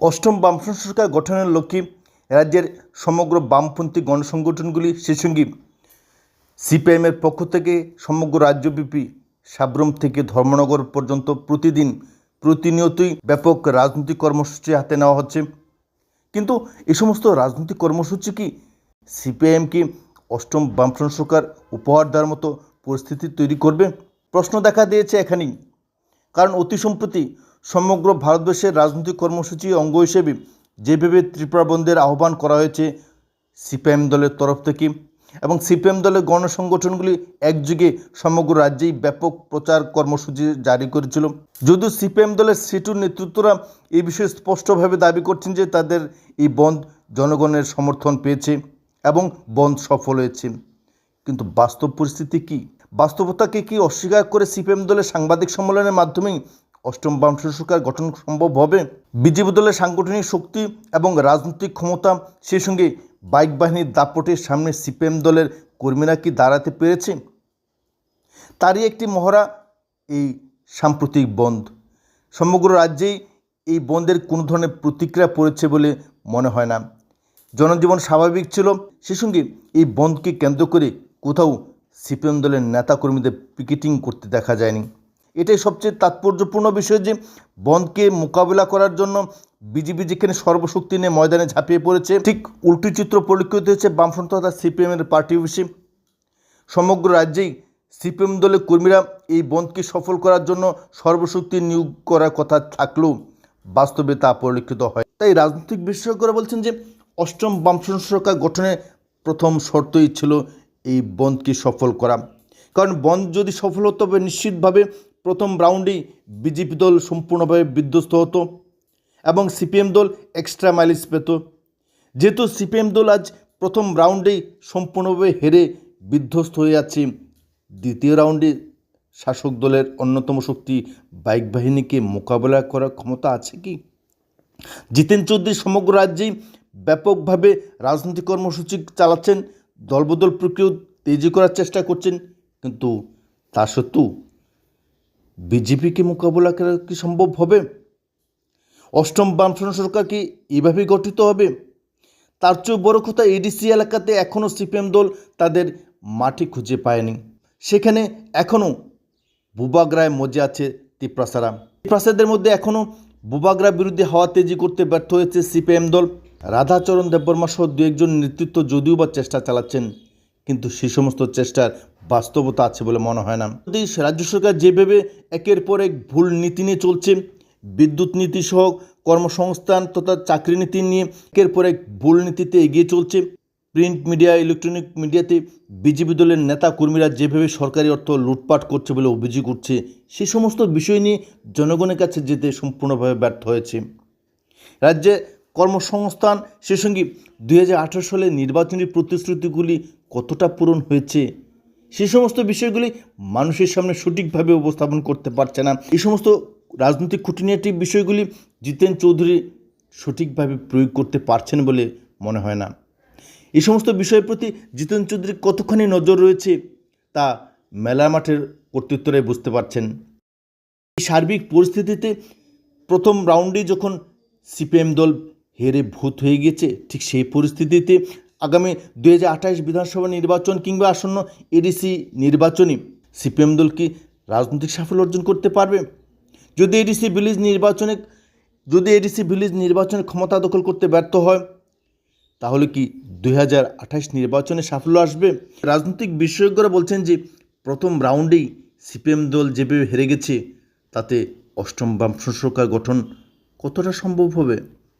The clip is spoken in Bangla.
অষ্টম বামফ্রন্ট সরকার গঠনের লক্ষ্যে রাজ্যের সমগ্র বামপন্থী গণসংগঠনগুলি সেই সঙ্গে সিপিআইএমের পক্ষ থেকে সমগ্র রাজ্যব্যাপী সাব্রম থেকে ধর্মনগর পর্যন্ত প্রতিদিন প্রতিনিয়তই ব্যাপক রাজনৈতিক কর্মসূচি হাতে নেওয়া হচ্ছে। কিন্তু এই সমস্ত রাজনৈতিক কর্মসূচি কি সিপিআইএমকে অষ্টম বামফ্রন্ট সরকার উপহার দেওয়ার মতো পরিস্থিতি তৈরি করবে? প্রশ্ন দেখা দিয়েছে এখানেই। কারণ অতি সম্প্রতি সমগ্র ভারতবর্ষের রাজনৈতিক কর্মসূচির অঙ্গ হিসেবে যেভাবে ত্রিপুরা বন্ধের আহ্বান করা হয়েছে, সিপিএম দলের তরফ থেকে এবং সিপিএম দলের গণসংগঠনগুলি একযুগে সমগ্র রাজ্যেই ব্যাপক প্রচার কর্মসূচি জারি করেছিল। যদিও সিপিএম দলের সিটুর নেতৃত্বরা এই বিষয়ে স্পষ্টভাবে দাবি করছেন যে তাদের এই বন্ধ জনগণের সমর্থন পেয়েছে এবং বন্ধ সফল হয়েছে। কিন্তু বাস্তব পরিস্থিতি কি? বাস্তবতাকে কি অস্বীকার করে সিপিএম দলের সাংবাদিক সম্মেলনের মাধ্যমেই অষ্টম বামফ্রন্ট সরকার গঠন সম্ভব হবে। বিজেপি দলের সাংগঠনিক শক্তি এবং রাজনৈতিক ক্ষমতা, সেই সঙ্গে বাইক বাহিনীর দাপটের সামনে সিপিএম দলের কর্মীরা কি দাঁড়াতে পেরেছে? তারই একটি মহড়া, এই সাম্প্রতিক বন্ধ। সমগ্র রাজ্যেই এই বন্ধের কোনো ধরনের প্রতিক্রিয়া পড়েছে বলে মনে হয় না। জনজীবন স্বাভাবিক ছিল সে সঙ্গে এই বন্ধকে কেন্দ্র করে কোথাও সিপিএম দলের নেতাকর্মীদের পিকেটিং করতে দেখা যায়নি। এটাই সবচেয়ে তাৎপর্যপূর্ণ বিষয় যে বন্ধকে মোকাবিলা করার জন্য বিজেপি যেখানে সর্বশক্তি নিয়ে ময়দানে ঝাঁপিয়ে পড়েছে, ঠিক উল্টো চিত্র পরিলক্ষিত হয়েছে বামফ্রন্ট তথা সিপিএমের পার্টি অফিসে। সমগ্র রাজ্যেই সিপিএম দলের কর্মীরা এই বন্ধকে সফল করার জন্য সর্বশক্তি নিয়োগ করার কথা থাকলেও বাস্তবে তা পরিলক্ষিত হয়। তাই রাজনৈতিক বিশেষজ্ঞরা বলছেন যে অষ্টম বামফ্রন্ট সরকার গঠনের প্রথম শর্তই ছিল এই বন্ধকে সফল করা। কারণ বন্ধ যদি সফল হতো তবে নিশ্চিতভাবে প্রথম রাউন্ডেই বিজেপি দল সম্পূর্ণভাবে বিধ্বস্ত হতো এবং সিপিএম দল এক্সট্রা মাইলেজ পেত। যেহেতু সিপিএম দল আজ প্রথম রাউন্ডেই সম্পূর্ণভাবে হেরে বিধ্বস্ত হয়ে যাচ্ছে, দ্বিতীয় রাউন্ডে শাসক দলের অন্যতম শক্তি বাইক বাহিনীকে মোকাবেলা করার ক্ষমতা আছে কি? জিতেন চৌধুরী সমগ্র রাজ্যেই ব্যাপকভাবে রাজনৈতিক কর্মসূচি চালাচ্ছেন, দলবদল প্রক্রিয়া তেজি করার চেষ্টা করছেন, কিন্তু তা সত্ত্বেও বিজেপিকে মোকাবেলা করা কি সম্ভব হবে? অষ্টম বামফ্রন্ট সরকার কি এভাবেই গঠিত হবে? তার চেয়েও বড় কথা এডিসি এলাকাতে এখনও সিপিএম দল তাদের মাটি খুঁজে পায়নি। সেখানে এখনও বুবাগ্রায় মজে আছে তিপ্রাসারা তিপ্রাসাদের মধ্যে এখনও বুবাগ্রা বিরুদ্ধে হাওয়া তেজি করতে ব্যর্থ হয়েছে সিপিএম দল। রাধাচরণ দেববর্মা সহ দু একজন নেতৃত্ব যদিও বা চেষ্টা চালাচ্ছেন, কিন্তু সে সমস্ত চেষ্টার বাস্তবতা আছে বলে মনে হয় না। যদি রাজ্য সরকার যেভাবে একের পর এক ভুল নীতি নিয়ে চলছে, বিদ্যুৎ নীতি সহ কর্মসংস্থান তথা চাকরি নীতি নিয়ে একের পর এক ভুল নীতিতে এগিয়ে চলছে, প্রিন্ট মিডিয়া, ইলেকট্রনিক মিডিয়াতে বিজেপি দলের নেতা কর্মীরা যেভাবে সরকারি অর্থ লুটপাট করছে বলে অভিযোগ উঠছে, সে সমস্ত বিষয় নিয়ে জনগণের কাছে যেতে সম্পূর্ণভাবে ব্যর্থ হয়েছে। রাজ্যে কর্মসংস্থান, সে সঙ্গে দু হাজার আঠেরো সালে নির্বাচনী প্রতিশ্রুতিগুলি কতটা পূরণ হয়েছে সে সমস্ত বিষয়গুলি মানুষের সামনে সঠিকভাবে উপস্থাপন করতে পারছে না। এই সমস্ত রাজনৈতিক খুঁটিনাটি বিষয়গুলি জিতেন চৌধুরী সঠিকভাবে প্রয়োগ করতে পারছেন বলে মনে হয় না। এই সমস্ত বিষয়ের প্রতি জিতেন চৌধুরী কতখানি নজর রয়েছে তা মেলা মাঠের কর্তৃত্বরাই বুঝতে পারছেন। এই সার্বিক পরিস্থিতিতে প্রথম রাউন্ডে যখন সিপিএম দল হেরে ভূত হয়ে গেছে ঠিক সেই পরিস্থিতিতে আগামী দুই হাজার আঠাশ বিধানসভা নির্বাচন কিংবা আসন্ন এডিসি নির্বাচনে সিপিএম দল কি রাজনৈতিক সাফল্য অর্জন করতে পারবে? যদি এডিসি ভিলেজ নির্বাচনে, যদি এডিসি ভিলেজ নির্বাচনে ক্ষমতা দখল করতে ব্যর্থ হয়, তাহলে কি দু হাজার আঠাশ নির্বাচনে সাফল্য আসবে? রাজনৈতিক বিশেষজ্ঞরা বলছেন যে প্রথম রাউন্ডেই সিপিএম দল যেভাবে হেরে গেছে, তাতে অষ্টম বাম সরকার গঠন কতটা সম্ভব হবে?